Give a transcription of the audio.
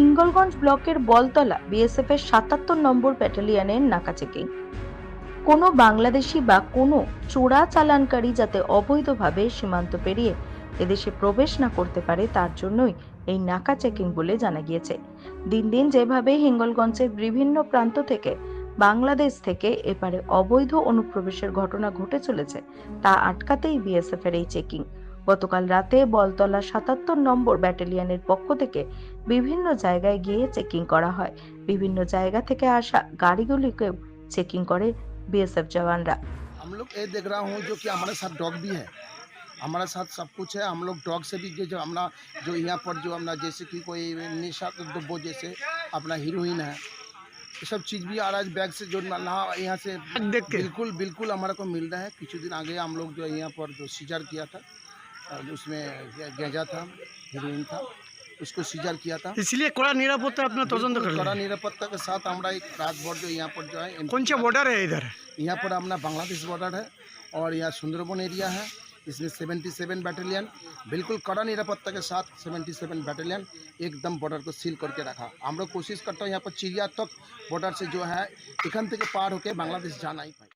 হিঙ্গলগঞ্জ ব্লকের বলতলা বিএসএফ এর সাতাত্তর নম্বর ব্যাটালিয়নের নাকা চেকিং কোনো বাংলাদেশি বা কোনো চোরা চালানকারী যাতে অবৈধভাবে সীমান্ত পেরিয়ে এদেশে প্রবেশ না করতে পারে, তার জন্যই এই নাকা চেকিং বলে জানা গিয়েছে। দিন দিন যেভাবে হিঙ্গলগঞ্জের বিভিন্ন প্রান্ত থেকে বাংলাদেশ থেকে এপারে অবৈধ অনুপ্রবেশের ঘটনা ঘটে চলেছে, তা আটকাতেই বিএসএফ এর এই চেকিং। গতকাল রাতে বলতলা সাতাত্তর নম্বর ব্যাটালিয়নের পক্ষ থেকে বিভিন্ন জায়গায় গিয়ে চেকিং করা হয় বিভিন্ন জায়গা থেকে আসা গাড়িগুলিকেও চেকিং করে বিএসএফ জওয়ানরা हम लोग ये देख रहा हूँ जो कि हमारे साथ डॉग भी है हमारे साथ सब कुछ है हम लोग डॉग से भी जो जो अपना जो यहाँ पर जो अपना जैसे कि कोई निशा दुब्बो जैसे अपना हीरोइन है ये सब चीज़ भी आ रहा है बैग से जो ना यहाँ से देख के बिल्कुल बिल्कुल हमारे को मिल रहा है कुछ दिन आगे हम लोग जो यहाँ पर जो सीजर किया था और उसमें गेंजा था हिरोइन था उसको सीजर किया था। इसलिए कड़ा निरापत्ता अपना तजन तो कर कड़ा निरापत्ता के साथ हमारा एक रात भर जो यहाँ पर जो है कौन सा बॉर्डर है इधर? यहाँ पर अपना बांग्लादेश बॉर्डर है और यहाँ सुंदरबन एरिया है। इसमें 77 बैटालियन बिल्कुल कड़ा निरापत्ता के साथ 77 बैटालियन एकदम बॉर्डर को सील करके रखा। हम लोग कोशिश करता हूँ यहाँ पर चिड़िया तक बॉर्डर से जो है इखन तक पार होकर बांग्लादेश जाना ही पाए